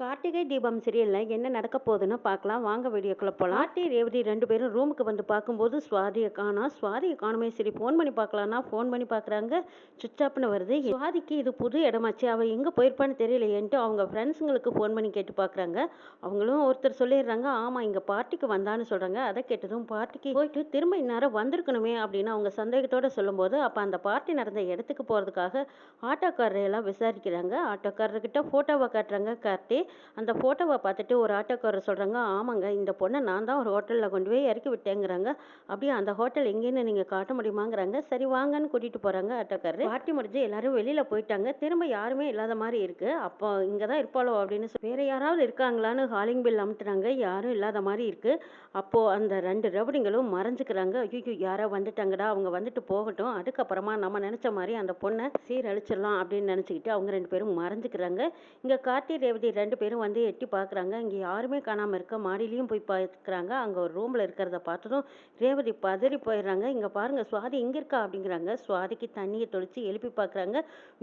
கார்த்திகை தீபம் சீரியலில் என்ன நடக்க போகுதுன்னு பார்க்கலாம். வாங்க வீடியோக்குள்ளே போகலாம் ஆர்த்தி ரேவதி ரெண்டு பேரும் ரூமுக்கு வந்து பார்க்கும்போது சுவாதியை காணா சுவாதியை காணுமே சரி ஃபோன் பண்ணி பார்க்கலான்னா ஃபோன் பண்ணி பார்க்குறாங்க. சுவிட்ச் ஆப்னு வருது. சுவாதிக்கு இது புது இடமாச்சு அவள் எங்கே போயிருப்பான்னு தெரியலையேன்ட்டு அவங்க ஃப்ரெண்ட்ஸுங்களுக்கு ஃபோன் பண்ணி கேட்டு பார்க்குறாங்க. அவங்களும் ஒருத்தர் சொல்லிடுறாங்க ஆமாம் இங்கே பார்ட்டிக்கு வந்தான்னு சொல்கிறாங்க அதை கேட்டதும் பார்ட்டிக்கு போயிட்டு திரும்ப இந்நேரம் வந்திருக்கணுமே அப்படின்னு அவங்க சந்தேகத்தோடு சொல்லும்போது அப்போ அந்த பார்ட்டி நடந்த இடத்துக்கு போகிறதுக்காக ஆட்டோக்காரரையெல்லாம் விசாரிக்கிறாங்க. ஆட்டோக்காரர்கிட்ட ஃபோட்டோவை காட்டுறாங்க கார்த்தி. அந்த ஃபோட்டோவை பார்த்துட்டு ஒரு ஆட்டோக்காரர் சொல்கிறாங்க ஆமாங்க இந்த பொண்ணை நான் தான் ஒரு ஹோட்டலில் கொண்டு போய் இறக்கி விட்டேங்கிறாங்க. அப்படியே அந்த ஹோட்டல் எங்கேன்னு நீங்கள் காட்ட முடியுமாங்கிறாங்க. சரி வாங்கன்னு கூட்டிகிட்டு போகிறாங்க ஆட்டோக்காரர். பார்ட்டி முடிஞ்சு எல்லாரும் வெளியில் போயிட்டாங்க. திரும்ப யாருமே இல்லாத மாதிரி இருக்குது அப்போ இங்கே தான் இருப்பாளோ அப்படின்னு சொல்லி வேறு யாராவது இருக்காங்களான்னு ஹாலிங் பில் அமுத்துறாங்க. யாரும் இல்லாத மாதிரி இருக்குது அப்போது அந்த ரெண்டு ரவுடிங்களும் மறைஞ்சிக்கிறாங்க. ஐயோ யாரோ வந்துட்டாங்கடா. அவங்க வந்துட்டு போகட்டும். அதுக்கப்புறமா நம்ம நினச்ச மாதிரி அந்த பொண்ணை சீரழிச்சிடலாம் அப்படின்னு நினச்சிக்கிட்டு அவங்க ரெண்டு பேரும் மறைஞ்சிக்கிறாங்க. இங்கே கார்த்தி ரேவதி ரெண்டு பேரும் வந்து எட்டி பார்க்குறாங்க இங்கே யாருமே காணாமல் இருக்க மாடியிலையும் போய் பார்க்குறாங்க அங்கே ஒரு ரூமில் இருக்கிறத பார்த்ததும் ரேவதி பதறி போயிடுறாங்க. இங்கே பாருங்க சுவாதி இங்கே இருக்கா அப்படிங்கிறாங்க. சுவாதிக்கு தண்ணியை தொளித்து எழுப்பி பார்க்குறாங்க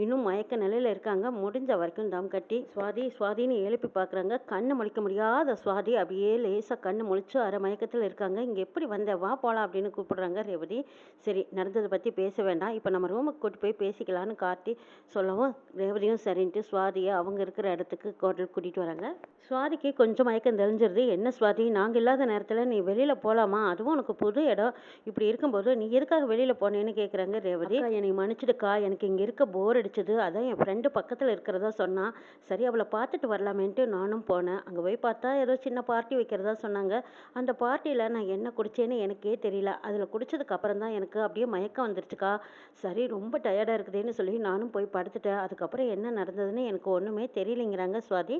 இன்னும் மயக்க நிலையில் இருக்காங்க. முடிஞ்ச வரைக்கும் தம் கட்டி சுவாதி சுவாதின்னு எழுப்பி பார்க்குறாங்க கண்ணு முழிக்க முடியாத சுவாதி அப்படியே லேசாக கண்ணு முழிச்சு அரை மயக்கத்தில் இருக்காங்க. இங்கே எப்படி வந்த? வா போகலாம் அப்படின்னு கூப்பிடுறாங்க ரேவதி. சரி நடந்ததை பற்றி பேச வேண்டாம். இப்போ நம்ம ரூமுக்கு கூட்டி போய் பேசிக்கலான்னு காட்டி சொல்லவும் ரேவதியும் சரின்ட்டு சுவாதியை அவங்க இருக்கிற இடத்துக்கு ஹோட்டல் கூட்டிகிட்டு வராங்க. சுவாதிக்கு கொஞ்சம் மயக்கம் தெளிஞ்சிருது என்ன சுவாதி? நாங்கள் இல்லாத நேரத்தில் நீ வெளியில் போகலாமா அதுவும் உனக்கு புது இடம். இப்படி இருக்கும்போது நீ எதுக்காக வெளியில் போனேன்னு கேட்குறாங்க ரேவதி. என்னை மன்னிச்சிடுக்கா. எனக்கு இங்கே இருக்க போர் அடிச்சது. அதான் என் ஃப்ரெண்டு பக்கத்தில் இருக்கிறதா சொன்னான் சரி அவளை பார்த்துட்டு வரலாமேன்ட்டு நானும் போனேன். அங்கே போய் பார்த்தா ஏதோ சின்ன பார்ட்டி வைக்கிறதா சொன்னாங்க. அந்த பார்ட்டியில் நான் என்ன குடிச்சேன்னு எனக்கே தெரியல. அதில் குடிச்சதுக்கு அப்புறம் தான் எனக்கு அப்படியே மயக்கம் வந்துருச்சுக்கா. சரி ரொம்ப டயர்டாக இருக்குதுன்னு சொல்லி நானும் போய் படுத்துட்டேன். அதுக்கப்புறம் என்ன நடந்ததுன்னு எனக்கு ஒன்றுமே தெரியலைங்கிறாங்க சுவாதி.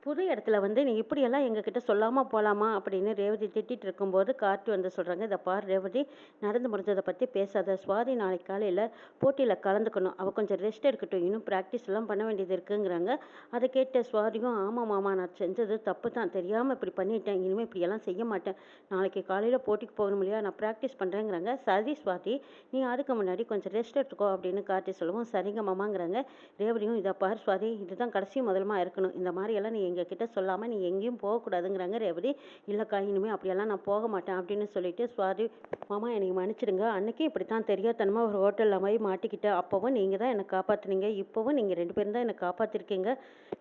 புது இடத்துல வந்து நீ இப்படியெல்லாம் எங்ககிட்ட சொல்லாமல் போகலாமா அப்படின்னு ரேவதி திட்டிட்டு இருக்கும்போது கார்த்தி வந்து சொல்கிறாங்க இதை பார் ரேவதி நடந்து முடிஞ்சதை பற்றி பேசாத. சுவாதி நாளைக்கு காலையில் போட்டியில் கலந்துக்கணும். அவள் கொஞ்சம் ரெஸ்ட் எடுக்கட்டும். இன்னும் ப்ராக்டிஸ் எல்லாம் பண்ண வேண்டியது இருக்குங்கிறாங்க. அதை கேட்ட சுவாதியும் ஆமாம் மாமா நான் செஞ்சது தப்பு தான் தெரியாமல் இப்படி பண்ணிட்டேன். இனிமேல் இப்படியெல்லாம் செய்ய மாட்டேன். நாளைக்கு காலையில் போட்டிக்கு போகணும் இல்லையா? நான் ப்ராக்டிஸ் பண்ணுறேங்கிறாங்க சரி சுவாதி நீ அதுக்கு முன்னாடி கொஞ்சம் ரெஸ்ட் எடுத்துக்கோ. அப்படின்னு கார்த்தி சொல்லுவோம் சரிங்க மாமாங்கிறாங்க. ரேவதியும் இதை பார் சுவாதி இதுதான் கடைசி முதலமாக இருக்கணும். இந்த மாதிரியெல்லாம் நீ எங்ககிட்ட சொல்லாமல் நீ எங்கேயும் போகக்கூடாதுங்கிறாங்க ரேவதி. இல்லைக்கா இனிமேல் அப்படியெல்லாம் நான் போக மாட்டேன் அப்படின்னு சொல்லிட்டு சுவாதி மாமா என்னை மன்னிச்சிடுங்க. அன்னைக்கு இப்படி தான் தெரியாதனமாக ஒரு ஹோட்டலில் போய் மாட்டிக்கிட்டேன் அப்போவும் நீங்கள் தான் என்னை காப்பாற்றுனீங்க இப்போவும் நீங்கள் ரெண்டு பேரும் தான் என்னை காப்பாற்றிருக்கீங்க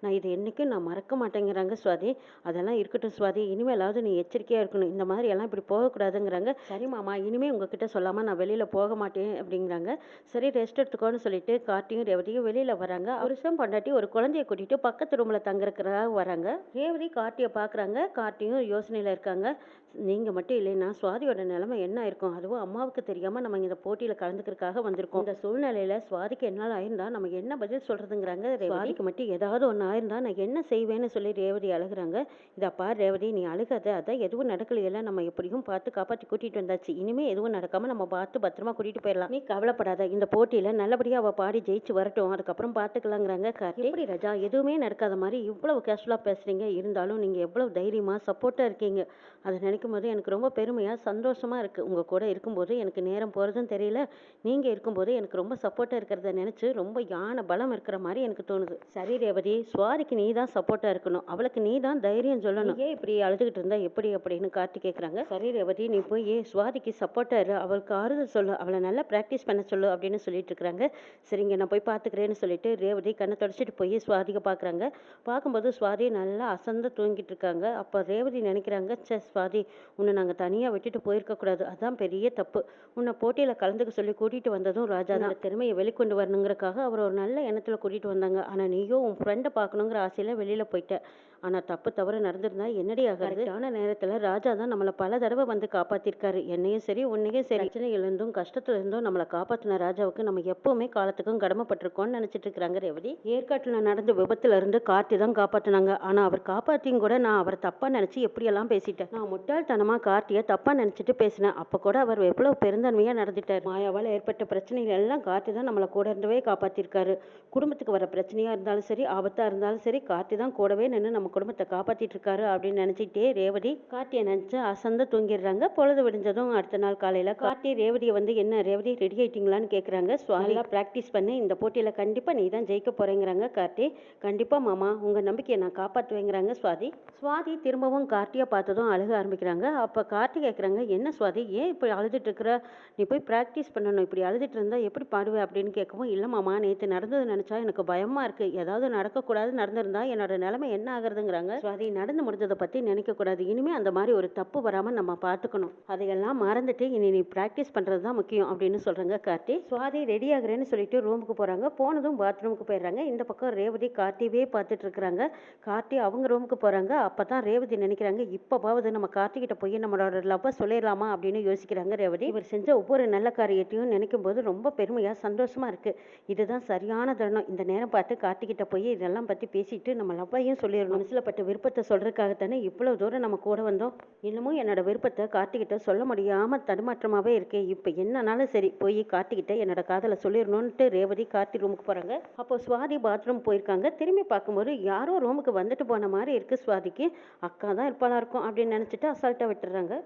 நான் இது என்றைக்கும் நான் மறக்க மாட்டேங்கிறாங்க சுவாதி. அதெல்லாம் இருக்கட்டும் சுவாதி. இனிமேலாவது நீ எச்சரிக்கையாக இருக்கணும். இந்த மாதிரி எல்லாம் இப்படி போகக்கூடாதுங்கிறாங்க. சரி மாமா இனிமேல் உங்ககிட்ட சொல்லாமல் நான் வெளியில் போக மாட்டேன் அப்படிங்கிறாங்க. சரி ரெஸ்ட் எடுத்துக்கோன்னு சொல்லிட்டு கார்த்தியும் ரேவதியும் வெளியில் வராங்க. புருஷன் பொண்டாட்டி ஒரு குழந்தைய கூட்டிகிட்டு பக்கத்து ரூமில் தங்குறதுக்காக வராங்க. ரேவதி கார்த்தியை பார்க்குறாங்க. கார்த்தியும் யோசனையில் இருக்காங்க. நீங்கள் மட்டும் இல்லைன்னா சுவாதியோட நிலைமை என்ன இருக்கும்? அதுவும் அம்மாவுக்கு தெரியாமல் நம்ம இந்த போட்டியில் கலந்துக்கிறதுக்காக வந்திருக்கோம். இந்த சூழ்நிலையில் சுவாதிக்கு என்னால் ஆயிருந்தா நம்ம என்ன பதில் சொல்கிறதுங்கிறாங்க சுவாதிக்கு மட்டும் ஏதாவது ஒன்று ஆயிருந்தா நான் என்ன செய்வேன்னு சொல்லி ரேவதி அழுகுறாங்க. இதை பார் ரேவதி நீ அழுகாத. அதான் எதுவும் நடக்கலையில நம்ம எப்படியும் பார்த்து காப்பாற்றி கூட்டிகிட்டு வந்தாச்சு. இனிமேல் எதுவும் நடக்காமல் நம்ம பார்த்து பத்திரமா கூட்டிகிட்டு போயிடலாம். நீ கவலைப்படாத. இந்த போட்டியில் நல்லபடியாக அவள் பாடி ஜெயிச்சு வரட்டும். அதுக்கப்புறம் பார்த்துக்கலாங்கிறாங்க எப்படி ராஜா? எதுவுமே நடக்காத மாதிரி இவ்வளவு கேஷுவலாக பேசுகிறீங்க இருந்தாலும் நீங்கள் எவ்வளவு தைரியமாக சப்போர்ட்டாக இருக்கீங்க. அதை நினைக்கும் நினைக்கும்போது எனக்கு ரொம்ப பெருமையாக சந்தோஷமாக இருக்குது உங்கள் கூட இருக்கும்போது எனக்கு நேரம் போகிறதும் தெரியல. நீங்கள் இருக்கும்போது எனக்கு ரொம்ப சப்போர்ட்டாக இருக்கிறத நினச்சி ரொம்ப யானை பலம் இருக்கிற மாதிரி எனக்கு தோணுது. சரி ரேவதி. சுவாரிக்கு நீ தான் சப்போர்ட்டாக இருக்கணும். அவளுக்கு நீ தான் தைரியம் சொல்லணும். ஏன் இப்படி அழுதுகிட்டு இருந்தா? எப்படி அப்படின்னு கார்த்தி கேட்குறாங்க சரி ரேவதி. நீ போய் சுவாதிக்கு சப்போர்ட்டாக இரு. அவளுக்கு ஆறுதல் சொல்லு. அவளை நல்லா ப்ராக்டிஸ் பண்ண சொல்லு அப்படின்னு சொல்லிட்டு இருக்கிறாங்க. சரிங்க நான் போய் பார்த்துக்கிறேன்னு சொல்லிட்டு ரேவதி கண்ணை தொடச்சிட்டு போய் சுவாதிக்கு பார்க்குறாங்க பார்க்கும்போது சுவாதி நல்லா அசந்து தூங்கிட்டு இருக்காங்க. அப்போ ரேவதி நினைக்கிறாங்க சே சுவாதி உன்னை நாங்கள் தனியாக விட்டுட்டு போயிருக்க கூடாது. அதான் பெரிய தப்பு. உன்னை போட்டியில் கலந்துக்க சொல்லி கூட்டிகிட்டு வந்ததும் ராஜா தான். திறமையை வெளிக்கொண்டு வரணுங்கிறக்காக அவர் ஒரு நல்ல எண்ணத்தில் கூட்டிகிட்டு வந்தாங்க. ஆனால் நீயும் உன் ஃப்ரெண்டை பார்க்கணுங்கிற ஆசையில் வெளியில் போயிட்ட. ஆனால் தப்பு தவறு நடந்திருந்தா என்னடி ஆகாது கரெக்டான நேரத்தில் ராஜா தான் நம்மளை பல தடவை வந்து காப்பாற்றிருக்காரு என்னையும் சரி உன்னையும் சரி. பிரச்சனையிலிருந்தும் கஷ்டத்துல இருந்தும் நம்மளை காப்பாற்றின ராஜாவுக்கு நம்ம எப்பவுமே காலத்துக்கும் கடமைப்பட்டிருக்கோம்னு நினச்சிட்டு இருக்கிறாங்க ரேவதி. ஏற்காட்டில் நடந்த விபத்துல இருந்து கார்த்தி தான் காப்பாற்றினாங்க ஆனால் அவர் காப்பாற்றியும் கூட நான் அவரை தப்பாக நினச்சி எப்படியெல்லாம் பேசிட்டேன்? நான் முட்டாள்தனமாக கார்த்தியை தப்பாக நினச்சிட்டு பேசினேன். அப்போ கூட அவர் எவ்வளோ பெருந்தன்மையாக நடந்துட்டார். மாயாவால் ஏற்பட்ட பிரச்சனைகள் எல்லாம் கார்த்தி தான் நம்மளை கூட இருந்தவே காப்பாற்றிருக்காரு குடும்பத்துக்கு வர பிரச்சனையாக இருந்தாலும் சரி ஆபத்தாக இருந்தாலும் சரி கார்த்தி தான் கூடவே நின்று நம்ம நம்ம குடும்பத்தை காப்பாத்திட்டு இருக்காரு அப்படின்னு நினைச்சிட்டே ரேவதி கார்த்தியை நினைச்சு அசந்து தூங்கிடுறாங்க. பொழுது விடிஞ்சதும் அடுத்த நாள் காலையில கார்த்தி ரேவதியை வந்து என்ன ரேவதி ரெடி ஆயிட்டீங்களான்னு கேக்குறாங்க. சுவாமிலாம் ப்ராக்டிஸ் பண்ணி. இந்த போட்டியில கண்டிப்பா நீ தான் ஜெயிக்க போறேங்கிறாங்க கார்த்தி. கண்டிப்பா மாமா உங்க நம்பிக்கையை நான் காப்பாற்றுவேங்கிறாங்க சுவாதி. சுவாதி திரும்பவும் கார்த்தியை பார்த்ததும் அழுக ஆரம்பிக்கிறாங்க. அப்போ கார்த்தி கேட்குறாங்க என்ன சுவாதி ஏன் இப்படி அழுதுட்டு இருக்கிற நீ போய் ப்ராக்டிஸ் பண்ணணும். இப்படி அழுதுட்டு இருந்தா எப்படி பாடுவே? அப்படின்னு கேட்கவும் இல்லை மாமா நேற்று நடந்தது நினச்சா எனக்கு பயமா இருக்கு. ஏதாவது நடக்கக்கூடாது நடந்திருந்தா என்னோட நிலைமை என்ன ஆகுறதுங்கிறாங்க சுவாதி நடந்து முடிஞ்சதை பற்றி நினைக்கக்கூடாது இனிமேல் அந்த மாதிரி ஒரு தப்பு வராமல் நம்ம பார்த்துக்கணும். அதையெல்லாம் மறந்துட்டு இனி நீ ப்ராக்டிஸ் பண்ணுறது தான் முக்கியம் அப்படின்னு சொல்கிறாங்க கார்த்தி. சுவாதி ரெடி ஆகுறேன்னு சொல்லிட்டு ரூமுக்கு போகிறாங்க போனதும் பாத்ரூமுக்கு போயிடுறாங்க. இந்த பக்கம் ரேவதி கார்த்திவே பார்த்துட்டு இருக்கிறாங்க. கார்த்தி அவங்க ரூமுக்கு போகிறாங்க அப்போ தான் ரேவதி நினைக்கிறாங்க இப்போவாவது நம்ம கார்த்திகிட்ட போய் நம்மளோட லவ்வை சொல்லிடலாமா? அப்படின்னு யோசிக்கிறாங்க ரேவதி. இவர் செஞ்ச ஒவ்வொரு நல்ல காரியத்தையும் நினைக்கும் போது ரொம்ப பெருமையாக சந்தோஷமா இருக்கு. இதுதான் சரியான தருணம். இந்த நேரம் பார்த்து கார்த்திகிட்ட போய் இதெல்லாம் பற்றி பேசிட்டு நம்ம லவ்வையும் சொல்லிடணும். மனசில் பட்ட விருப்பத்தை சொல்கிறதுக்காகத்தானே இவ்வளோ தூரம் நம்ம கூட வந்தோம்? இன்னமும் என்னோட விருப்பத்தை கார்த்திகிட்ட சொல்ல முடியாமல் தடுமாற்றமாகவே இருக்கேன் இப்போ என்னன்னாலும் சரி போய் கார்த்திகிட்ட என்னோட காதலை சொல்லிடணுன்ட்டு ரேவதி கார்த்தி ரூமுக்கு போகிறாங்க அப்போ சுவாதி பாத்ரூம் போயிருக்காங்க. திரும்பி பார்க்கும்போது யாரோ ரூமுக்கு வந்துட்டு போன மாதிரி இருக்குது சுவாதிக்கு. அக்கா தான் இருப்பாளா இருக்கும் அப்படின்னு நினச்சிட்டு அசால்ட்டாக விட்டுறாங்க.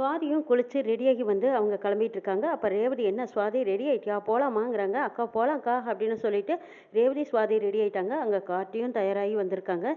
சுவாதியும் குளிச்சு ரெடியாகி வந்து அவங்க கிளம்பிட்டு இருக்காங்க. அப்போ ரேவதி என்ன சுவாதி ரெடி ஆயிட்டியா? போகலாமாங்கிறாங்க அக்கா போகலாம்க்கா அப்படின்னு சொல்லிட்டு ரேவதி சுவாதி ரெடி ஆயிட்டாங்க. அங்கே கார்த்தியும் தயாராகி வந்திருக்காங்க.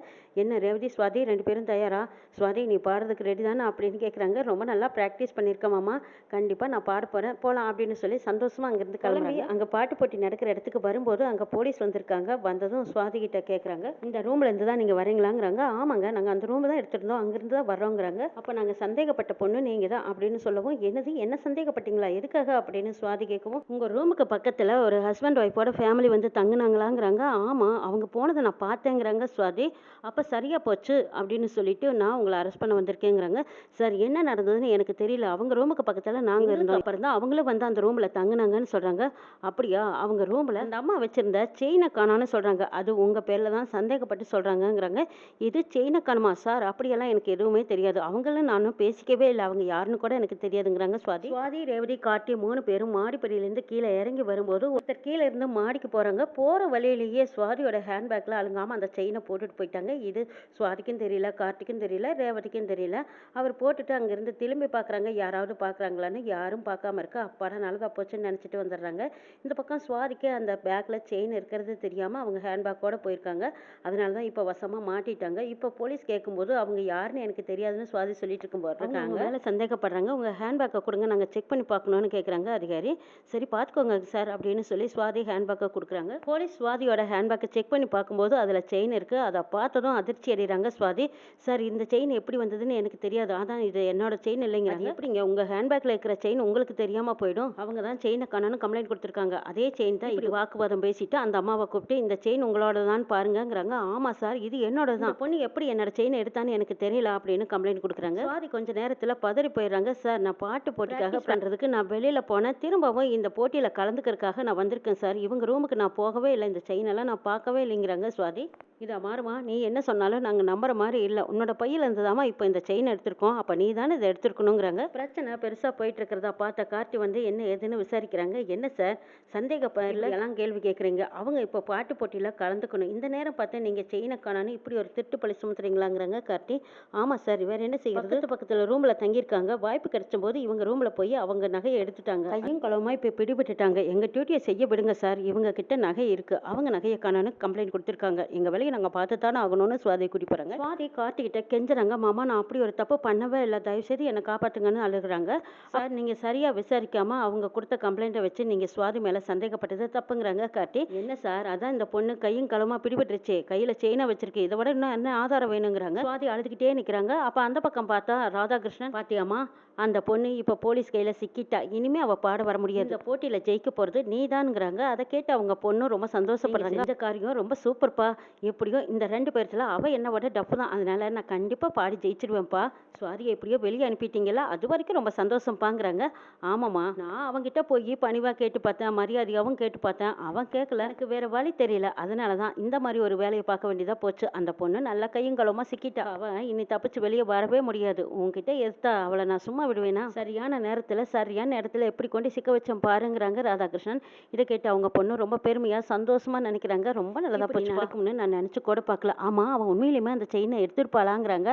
என்ன ரேவதி சுவாதி ரெண்டு பேரும் தயாரா? சுவாதி நீ பாடுறதுக்கு ரெடி தானே? அப்படின்னு கேட்குறாங்க ரொம்ப நல்லா ப்ராக்டிஸ் பண்ணியிருக்கமாம்மா கண்டிப்பாக நான் பாட போகிறேன் போகலாம் அப்படின்னு சொல்லி சந்தோஷமாக அங்கேருந்து கிளம்பி அங்கே பாட்டு போட்டி நடக்கிற இடத்துக்கு வரும்போது அங்கே போலீஸ் வந்திருக்காங்க. வந்ததும் சுவாதி கிட்ட கேட்குறாங்க இந்த ரூம்ல இருந்து தான் நீங்கள் வரீங்களாங்கிறாங்க ஆமாங்க. நாங்கள் அந்த ரூம் தான் எடுத்துருந்தோம். அங்கேருந்து தான் வரோங்கிறாங்க அப்போ நாங்கள் சந்தேகப்பட்ட பொண்ணு நீங்கள் தான் அப்படின்னு சொல்லவும் என்னது என்ன சந்தேகப்பட்டீங்களா? எதுக்காக அப்படின்னு சுவாதி கேட்கவும் உங்கள் ரூமுக்கு பக்கத்தில் ஒரு ஹஸ்பண்ட் ஒய்ஃபோட ஃபேமிலி வந்து தங்குனாங்களாங்கிறாங்க. ஆமாம் அவங்க போனதை நான் பார்த்தேங்கிறாங்க சுவாதி. அப்போ சரியா போச்சு அப்படின்னு சொல்லிட்டு நான் உங்களை அரெஸ்ட் பண்ண வந்திருக்கேங்கிறாங்க. சார் என்ன நடந்ததுன்னு எனக்கு தெரியல. அவங்க ரூமுக்கு பக்கத்தில் நாங்கள் இருந்தோம். அப்புறம் தான் அவங்களும் வந்து அந்த ரூமில் தங்குனாங்கன்னு சொல்கிறாங்க அப்படியா? அவங்க ரூமில் அந்த அம்மா வச்சிருந்த செயினை காணான்னு சொல்கிறாங்க அது உங்கள் பேரில் தான் சந்தேகப்பட்டு சொல்கிறாங்கங்கிறாங்க இது செயினை காணுமா? சார் அப்படியெல்லாம் எனக்கு எதுவுமே தெரியாது. அவங்களும் நானும் பேசிக்கவே இல்லை. அவங்க யாருன்னு கூட எனக்கு தெரியாதுங்கிறாங்க சுவாதி. சுவாதி ரேவதி காட்டி மூணு பேரும் மாடிப்படியிலேருந்து கீழே இறங்கி வரும்போது ஒருத்தர் கீழே இருந்து மாடிக்கு போகிறாங்க போகிற வழியிலேயே சுவாதியோட ஹேண்ட்பேக்கில் அழுங்காமல் அந்த செயினை போட்டுட்டு போயிட்டாங்க. இது சுவாதிக்கும் தெரியல கார்த்திக்கும் தெரியல ரேவதிக்கும் தெரியல. அவர் போட்டுட்டு அங்கேருந்து திரும்பி பார்க்குறாங்க யாராவது பார்க்குறாங்களான்னு யாரும் பார்க்காம இருக்க அப்பாடா நல்லதா போச்சுன்னு நினச்சிட்டு வந்துடுறாங்க. இந்த பக்கம் சுவாதிக்கு அந்த பேக்கில் செயின் இருக்கிறது தெரியாமல் அவங்க ஹேண்ட்பேக்கோட போயிருக்காங்க. அதனால தான் இப்போ வசமாக மாட்டிட்டாங்க. இப்போ போலீஸ் கேட்கும்போது அவங்க யாருன்னு எனக்கு தெரியாதுன்னு சுவாதி சொல்லிட்டு இருக்கும்போது இருக்காங்க. மேலே சந்தேகப்படுறாங்க. உங்கள் ஹேண்ட்பேக்கை கொடுங்க நாங்கள் செக் பண்ணி பார்க்கணும்னு கேட்குறாங்க அதிகாரி. சரி பார்த்துக்கோங்க சார் அப்படின்னு சொல்லி சுவாதி ஹேண்ட்பேக்கை கொடுக்குறாங்க. போலீஸ் சுவாதியோட ஹேண்ட்பேக்கை செக் பண்ணி பார்க்கும்போது அதில் செயின் இருக்குது அதை பார்த்ததும் அதிர்ச்சி அடைகிறாங்க சுவாதி. சார் இந்த செயின் எப்படி வந்ததுன்னு எனக்கு தெரியாது. அதான் இது என்னோட செயின் இல்லைங்கிறாங்க. எப்படிங்க? உங்கள் ஹேண்ட்பேக்கில் இருக்கிற செயின் உங்களுக்கு தெரியாமல் போயிடும். அவங்க தான் செயினை காணோன்னு கம்ப்ளைண்ட் கொடுத்துருக்காங்க. அதே செயின் தான் இப்படி வாக்குவாதம் பேசிட்டு அந்த அம்மாவை கூப்பிட்டு இந்த செயின் உங்களோட தான் பாருங்கங்கிறாங்க. ஆமாம் சார் இது என்னோட தான் பொண்ணு எப்படி என்னோட செயின் எடுத்தான்னு எனக்கு தெரியல அப்படின்னு கம்ப்ளைண்ட் கொடுக்குறாங்க. சுவாதி கொஞ்ச நேரத்தில் பதறி போயிடுறாங்க. சார் நான் பாட்டு போட்டிக்காக பண்ணுறதுக்கு நான் வெளியில் போனேன். திரும்பவும் இந்த போட்டியில் கலந்துக்கிறதுக்காக நான் வந்திருக்கேன் சார். இவங்க ரூமுக்கு நான் போகவே இல்லை. இந்த செயின் எல்லாம் நான் பார்க்கவே இல்லைங்கிறாங்க சுவாதி. இதா மாறுமா? நீ என்ன சொன்னாலும் நாங்கள் நம்புற மாதிரி இல்லை. உன்னோட பையில இருந்ததாமா இப்போ இந்த செயின் எடுத்திருக்கோம். அப்போ நீ தானே இதை எடுத்திருக்கணுங்கிறாங்க. பிரச்சனை பெருசாக போயிட்டு இருக்கிறதா பார்த்த கார்த்தி வந்து என்ன ஏதுன்னு விசாரிக்கிறாங்க. என்ன சார்? சந்தேக எல்லாம் கேள்வி கேட்குறீங்க அவங்க இப்போ பாட்டு போட்டியில் கலந்துக்கணும். இந்த நேரம் பார்த்து நீங்கள் செயினை காணான்னு இப்படி ஒரு திட்டு பழி சுமத்துறீங்களாங்கிறாங்க கார்த்தி. ஆமாம் சார் வேற என்ன செய்யறது? பக்கத்து பக்கத்தில் ரூமில் தங்கியிருக்காங்க. வாய்ப்பு கிடைச்ச போது இவங்க ரூமில் போய் அவங்க நகையை எடுத்துட்டாங்க. கையும் களவுமா இப்போ பிடிபட்டுட்டாங்க. எங்கள் டியூட்டியை செய்ய விடுங்க சார் இவங்க கிட்ட நகை இருக்கு. அவங்க நகையை காணான்னு கம்ப்ளைண்ட் கொடுத்துருக்காங்க. எங்கள் வேலையை நாங்கள் பார்த்து தானே ஆகணும்னு சுவாதி கூட்டி போகிறாங்க சுவாதி கார்த்திகிட்ட கெஞ்சுறாங்க. மாமா நான் அப்படி ஒரு தப்பு பண்ணவே இல்லை. தயவுசெய்து என்னை காப்பாத்துங்கன்னு அழுகுறாங்க. சார் நீங்கள் சரியாக விசாரிக்காம அவங்க கொடுத்த கம்ப்ளைண்ட்டை வச்சு நீங்கள் சுவாதி மேலே சந்தேகப்பட்டது தப்புங்கிறாங்க கார்த்தி. என்ன சார் அதான் இந்த பொண்ணு கையும் களமா பிடிபட்டுருச்சு. கையில் செயினா வச்சிருக்கு. இதை விட இன்னும் என்ன ஆதாரம் வேணுங்கிறாங்க? சுவாதி அழுதுகிட்டே நிற்கிறாங்க அப்போ அந்த பக்கம் பார்த்தா ராதாகிருஷ்ணன் பாத்தியாமா போகலாமா அந்த பொண்ணு இப்போ போலீஸ் கையில் சிக்கிட்டா இனிமே அவ பாட வர முடியாது. இந்த போட்டியில் ஜெயிக்க போகிறது நீதானுங்கிறாங்க. அதை கேட்டு அவங்க பொண்ணு ரொம்ப சந்தோஷப்படுறாங்க. இந்த காரியம் ரொம்ப சூப்பர்ப்பா. எப்படியோ இந்த ரெண்டு பேர்த்துல அவ என்ன விட டஃப் தான். அதனால நான் கண்டிப்பாக பாடி ஜெயிச்சிருவேன்ப்பா. சுவாதியை எப்படியோ வெளியே அனுப்பிட்டீங்களா அது வரைக்கும் ரொம்ப சந்தோஷம்பாங்கிறாங்க ஆமாம்மா நான் அவன்கிட்ட போய் பணிவாக கேட்டு பார்த்தேன் மரியாதையாகவும் கேட்டு பார்த்தேன். அவன் கேட்கல எனக்கு வேற வழி தெரியல. அதனால தான் இந்த மாதிரி ஒரு வேலையை பார்க்க வேண்டியதா போச்சு. அந்த பொண்ணு நல்ல கையும் களவுமா சிக்கிட்டா. அவன் இனி தப்பிச்சு வெளியே வரவே முடியாது. உன்கிட்ட எதிர்த்தா அவளை அவளை நான் சும்மா விடுவேனா? சரியான நேரத்தில் சரியான இடத்துல எப்படி கொண்டு சிக்க வச்சேன் பாருங்கிறாங்க ராதாகிருஷ்ணன். இதை கேட்டு அவங்க பொண்ணு ரொம்ப பெருமையாக சந்தோஷமா நினைக்கிறாங்க. ரொம்ப நல்லதா போச்சு. நடக்கும்னு நான் நினச்சி கூட பார்க்கல. ஆமாம் அவன் உண்மையிலுமே அந்த செயினை எடுத்துருப்பாளாங்கிறாங்க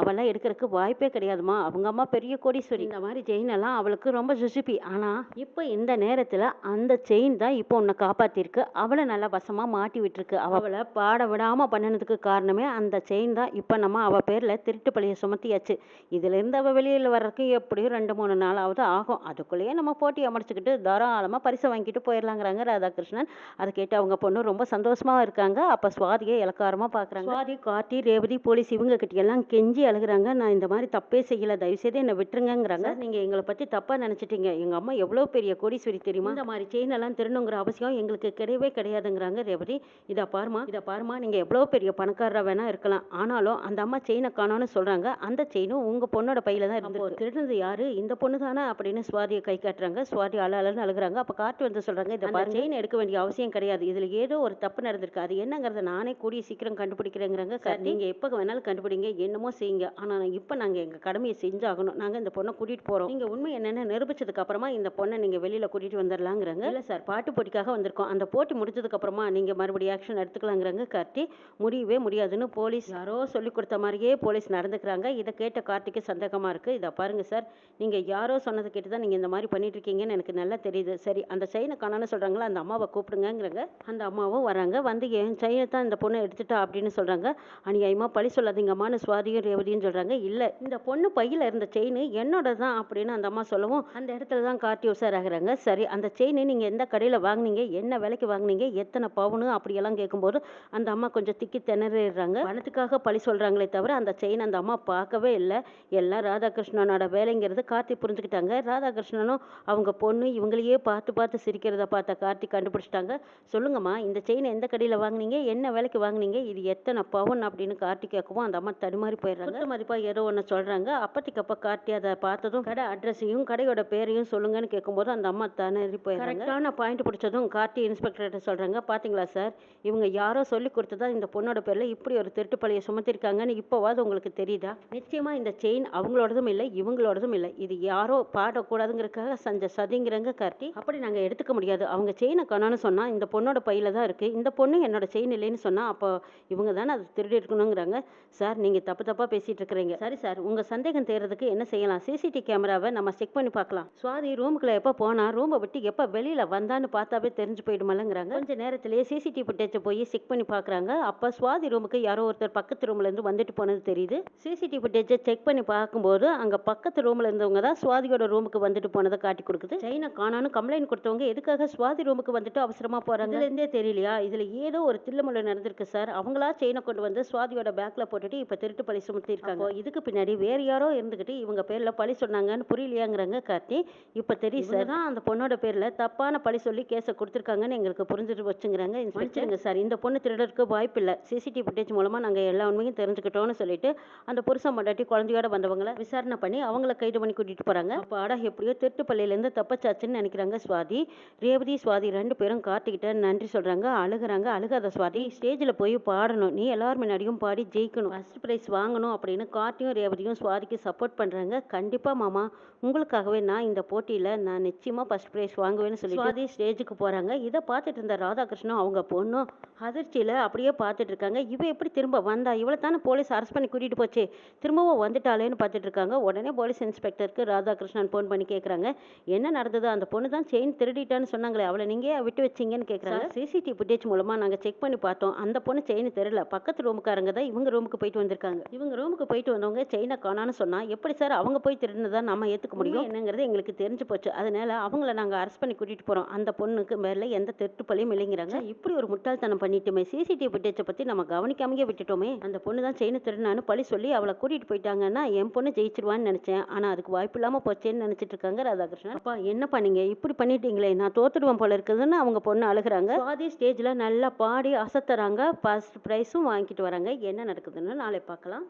அவெல்லாம் எடுக்கிறதுக்கு வாய்ப்பே கிடையாதுமா. அவங்க அம்மா பெரிய கோடீஸ்வரி. இந்த மாதிரி செயின் எல்லாம் அவளுக்கு ரொம்ப சுசுப்பி. ஆனால் இப்போ இந்த நேரத்தில் அந்த செயின் தான் இப்போ உன்னை காப்பாற்றிருக்கு அவளை நல்லா வசமாக மாட்டி விட்டுருக்கு. அவளை பாட விடாமல் பண்ணினதுக்கு காரணமே அந்த செயின் தான். இப்போ நம்ம அவள் பேரில் திருட்டு பழிய சுமத்தியாச்சு. இதுலேருந்து அவள் வெளியில் வர்றதுக்கு எப்படியும் ரெண்டு மூணு நாளாவது ஆகும். அதுக்குள்ளேயே நம்ம போட்டி அமர்ச்சிக்கிட்டு தாராளமாக பரிசை வாங்கிட்டு போயிடலாங்கிறாங்க ராதாகிருஷ்ணன். அதை கேட்டு அவங்க பொண்ணு ரொம்ப சந்தோஷமா இருக்காங்க. அப்போ சுவாதியை இலக்காரமாக பார்க்குறாங்க சுவாதி கார்த்தி ரேவதி போலீஸ் இவங்க கிட்ட எல்லாம் கெஞ்சி அழுகுறாங்க. நான் இந்த மாதிரி தப்பே செய்யல. தயவுசெய்து என்னை விட்டுருங்கங்கிறாங்க. நீங்கள் எங்களை பற்றி தப்பாக நினச்சிட்டீங்க. எங்கள் அம்மா எவ்வளோ பெரிய கோடீஸ்வரி தெரியுமா? இந்த மாதிரி செயின் எல்லாம் திருணுங்கிற அவசியம் எங்களுக்கு கிடையவே கிடையாதுங்கிறாங்க ரேவதி. இதை பாருமா இதை பாருமா நீங்கள் எவ்வளோ பெரிய பணக்காரராக வேணா இருக்கலாம். ஆனாலும் அந்த அம்மா செயினை காணோன்னு சொல்கிறாங்க அந்த செயினும் உங்கள் பொண்ணோட பையில தான் இருந்தது திருடுனது யாரு? இந்த பொண்ணு தானே? அப்படின்னு சுவாதியை கை காட்டுறாங்க. சுவாதி அழ அழன்னு அழுகுறாங்க. அப்போ காட்டு வந்து சொல்கிறாங்க இதை பாருங்க செயின் எடுக்க வேண்டிய அவசியம் கிடையாது. இதில் ஏதோ ஒரு தப்பு நடந்திருக்கு. அது என்னங்கிறத நானே கூடிய சீக்கிரம் கண்டுபிடிக்கிறேங்கிறாங்க. சார். நீங்கள் எப்போ வேணாலும் கண்டுபிடிங்க. என்னமோ செய்யுங்க. ஆனால் இப்போ நாங்கள் எங்கள் கடமையை செஞ்சாகணும். நாங்கள் இந்த பொண்ணை கூட்டிகிட்டு போகிறோம் நீங்கள் உண்மை என்னென்னு நிரூபிச்சதுக்கு அப்புறமா இந்த பொண்ணை நீங்கள் வெளியில் கூட்டிகிட்டு வந்துடலாங்கிறாங்க இல்லை சார். பாட்டு போட்டிக்காக வந்திருக்கோம். அந்த போட்டி முடிஞ்சதுக்கு அப்புறமா நீங்கள் மறுபடியும் ஆக்ஷன் எடுத்துக்கலாங்கிறாங்க கார்த்தி. முடியவே முடியாதுன்னு போலீஸ் யாரோ சொல்லி கொடுத்த மாதிரியே போலீஸ் நடந்துக்கிறாங்க. இதை கேட்ட கார்த்திக்கு சந்தேகமாக இருக்குது இதை பாருங்கள் சார். சார். நீங்கள் யாரோ சொன்னதை கேட்டு தான் நீங்கள் இந்த மாதிரி பண்ணிகிட்ருக்கீங்கன்னு எனக்கு நல்லா தெரியுது. சரி அந்த செயினை காணான்னு சொல்கிறாங்களா அந்த அம்மாவை கூப்பிடுங்கங்கிறாங்க. அந்த அம்மாவும் வராங்க. வந்து என் செயினை தான் இந்த பொண்ணை எடுத்துட்டா அப்படின்னு சொல்கிறாங்க அநியாயமாக பழி சொல்லாதீங்கம்மான்னு சுவாதியும் ரேவதியும் சொல்கிறாங்க இல்லை இந்த பொண்ணு பையில் இருந்த செயின் என்னோட தான் அப்படின்னு அந்த அம்மா சொல்லவும் அந்த இடத்துல தான் கார்த்தி ஆகிறாங்க. சரி அந்த செயினை நீங்கள் எந்த கடையில் வாங்குனீங்க என்ன விலைக்கு வாங்குனீங்க எத்தனை பவுனு அப்படியெல்லாம் கேட்கும்போது அந்த அம்மா கொஞ்சம் திக்கி திணறிடுறாங்க. பணத்துக்காக பழி சொல்கிறாங்களே தவிர அந்த செயின் அந்த அம்மா பார்க்கவே இல்லை. எல்லாம் ராதாகிருஷ்ணனோட வேலைங்கிறது கார்த்தி புரிஞ்சுக்கிட்டாங்க. ராதாகிருஷ்ணனும் அவங்க பொண்ணு இவங்களையே பார்த்து பார்த்து சிரிக்கிறத பார்த்த கார்த்தி கண்டுபிடிச்சிட்டாங்க. சொல்லுங்கம்மா இந்த செயின் எந்த கடையில் வாங்குனீங்க? என்ன விலைக்கு வாங்குனீங்க? இது எத்தனை பவுன் அப்படின்னு கார்த்தி கேட்கவும் அந்த அம்மா தடுமாறி போயிடுறாங்க. குத்து மதிப்பா ஏதோ ஒன்று சொல்கிறாங்க அப்பத்திக்கு அப்போ கார்த்தி அதை பார்த்ததும் கடை அட்ரஸையும் கடையோட பேரையும் சொல்லுங்கன்னு கேட்கும்போது அந்த அம்மா திணறி போயிடுறாங்க. கரெக்டான பாயிண்ட் பிடிச்சதும் கார்த்தி இன்ஸ்பெக்டர்கிட்ட சொல்கிறாங்க பார்த்தீங்களா சார் இவங்க யாரோ சொல்லி கொடுத்ததா இந்த பொண்ணோட பேரில் இப்படி ஒரு திருட்டு பழியை சுமத்திருக்காங்கன்னு இப்போவாது உங்களுக்கு தெரியுதா? நிச்சயமாக இந்த செயின் அவங்களோடதும் இல்லை இவங்களோடதும் இல்லை. இது யாரோ பாடக்கூடாதுங்கிறதுக்காக செஞ்ச சதிங்கிறங்க கார்த்தி. அப்படி நாங்கள் எடுத்துக்க முடியாது. அவங்க செயினை காணோன்னு சொன்னால் இந்த பொண்ணோட பையில தான் இருக்குது இந்த பொண்ணு என்னோட செயின் இல்லைன்னு சொன்னால் அப்போ இவங்க தானே அதை திருடி இருக்கணுங்கிறாங்க சார் நீங்கள் தப்பு தப்பாக பேசிகிட்டு இருக்கிறீங்க. சரி சார் உங்கள் சந்தேகம் தேர்றதுக்கு என்ன செய்யலாம்? சிசிடி கேமராவை நம்ம செக் பண்ணி பார்க்கலாம். சுவாதி ரூமுக்குள்ளே எப்போ போனால் ரூமை விட்டு எப்போ வெளியில் வந்தான்னு பார்த்தாவே தெரிஞ்சு போயிடுமாலங்கிறாங்க கொஞ்ச நேரத்திலேயே சிசிடிவி ஃபுட்டேஜை போய் செக் பண்ணி பார்க்குறாங்க. அப்போ சுவாதி ரூமுக்கு யாரோ ஒருத்தர் பக்கத்து ரூம்லேருந்து வந்துட்டு போனது தெரியுது. சிசிடிவி ஃபுட்டேஜை செக் பண்ணி பார்க்கும்போது அங்கே பக்கத்து ரூமில் இருந்தவங்க தான் சுவாதியோட ரூமுக்கு வந்துட்டு போனதை காட்டி கொடுக்குது. செயினை காணான்னு கம்ப்ளைண்ட் கொடுத்தவங்க எதுக்காக சுவாதி ரூமுக்கு வந்துட்டு அவசரமாக போகிறாங்க இதுலேருந்தே தெரியலையா? இதில் ஏதோ ஒரு தில்லுமுள்ள நடந்திருக்கு சார். அவங்களா செயினை கொண்டு வந்து சுவாதியோட பேக்கில் போட்டுட்டு இப்போ திருட்டு பழி சுமத்திருக்காங்க. இதுக்கு பின்னாடி வேற யாரோ இருந்துக்கிட்டு இவங்க பேரில் பழி சொன்னாங்கன்னு புரியலையாங்கிறாங்க கார்த்தி. இப்போ தெரியும் சார். தான் அந்த பொண்ணோட பேரில் தப்பான பழி சொல்லி கேஸை கொடுத்துருக்காங்கன்னு எங்களுக்கு புரிஞ்சுட்டு வச்சுங்கிறாங்க. மன்னிச்சிடுங்க சார். இந்த பொண்ணு திருடருக்கு வாய்ப்பு இல்லை. சிசிடிவி ஃபுட்டேஜ் மூலமாக நாங்கள் எல்லா உண்மையும் தெரிஞ்சுக்கிட்டோம்னு சொல்லிட்டு அந்த புருஷன் மண்டாட்டி குழந்தையோட வந்தவங்கள விசாரணை பண்ணி அவங்கள கைது பண்ணி கூட்டிகிட்டு போகிறாங்க அப்போ அட எப்படியோ திருட்டுப்பள்ளியிலேருந்து தப்பச்சாச்சுன்னு நினைக்கிறாங்க சுவாதி. ரேவதி சுவாதி ரெண்டு பேரும் கார்த்திகிட்ட நன்றி சொல்றாங்க. அழுகுறாங்க. அழுகாத சுவாதி ஸ்டேஜில் போய் பாடணும். நீ எல்லார் முன்னாடியும் பாடி ஜெயிக்கணும். ஃபர்ஸ்ட் ப்ரைஸ் வாங்கணும் அப்படின்னு கார்த்தியும் ரேவதியும் சுவாதிக்கு சப்போர்ட் பண்றாங்க. கண்டிப்பாக மாமா உங்களுக்காகவே நான் இந்த போட்டியில் நான் நிச்சயமாக ஃபர்ஸ்ட் ப்ரைஸ் வாங்குவேன்னு சொல்லி சுவாதி ஸ்டேஜுக்கு போகிறாங்க இதை பார்த்துட்டு இருந்த ராதாகிருஷ்ணன் அவங்க பொண்ணும் அதிர்ச்சியில் அப்படியே பார்த்துட்டு இருக்காங்க. இவ எப்படி திரும்ப வந்தா? இவளை தானே போலீஸ் அரெஸ்ட் பண்ணி கூட்டிகிட்டு போச்சு? திரும்பவும் வந்துட்டாளேன்னு பார்த்துட்டு இருக்காங்க. உடனே போலீஸ் இன்ஸ்பெக்டருக்கு ராதாகிருஷ்ணன் ஃபோன் பண்ணி கேட்குறாங்க என்ன நடந்தது? அந்த பொண்ணு தான் செயின் திருடிட்டான்னு சொன்னாங்களே அவளை நீங்கள் விட்டு வச்சீங்கன்னு கேட்குறாங்க சிசிடிவி ஃபுட்டேஜ் மூலமாக நாங்கள் செக் பண்ணி பார்த்தோம். அந்த பொண்ணு செயின் தெரியல. பக்கத்து ரூமுக்காரங்க தான் இவங்க ரூமுக்கு போயிட்டு வந்திருக்காங்க. இவங்க ரூமுக்கு போயிட்டு வந்தவங்க செயினை காணான்னு சொன்னால் எப்படி சார் அவங்க போய் திருடினதா நம்ம ஏற்றுக்க முடியும்? என்னங்கிறது எங்களுக்கு தெரிஞ்சு போச்சு. அதனால அவங்கள நாங்கள் அரெஸ்ட் பண்ணி கூட்டிகிட்டு போகிறோம் அந்த பொண்ணுக்கு மேலே எந்த திருட்டு பழியும் இல்லைங்கிறாங்க இப்படி ஒரு முட்டாள்தனம் பண்ணிட்டோமே. சிசிடிவி ஃபுட்டேஜை பற்றி நம்ம கவனிக்காமயே விட்டுட்டோமே. அந்த பொண்ணு தான் செயினை திருடினான்னு பழி சொல்லி அவளை கூட்டிகிட்டு போயிட்டாங்கன்னா என் பொண்ணு ஜெயிச்சிருவான்னு நினச்சேன். ஆனால் அதுக்கு வாய்ப்பு இல்லாமல் போச்சேன்னு நினச்சிட்டு இருக்காங்க ராதாகிருஷ்ணன். அப்பா என்ன பண்ணீங்க இப்படி பண்ணிட்டீங்களே? நான் தோத்துடுவேன் போல இருக்குதுன்னு அவங்க பொண்ணு அழுகுறாங்க. சுவாதி ஸ்டேஜில் நல்லா பாடி அசத்துறாங்க. ஃபர்ஸ்ட் ப்ரைஸும் வாங்கிட்டு வராங்க. என்ன நடக்குதுன்னு நாளை பார்க்கலாம்.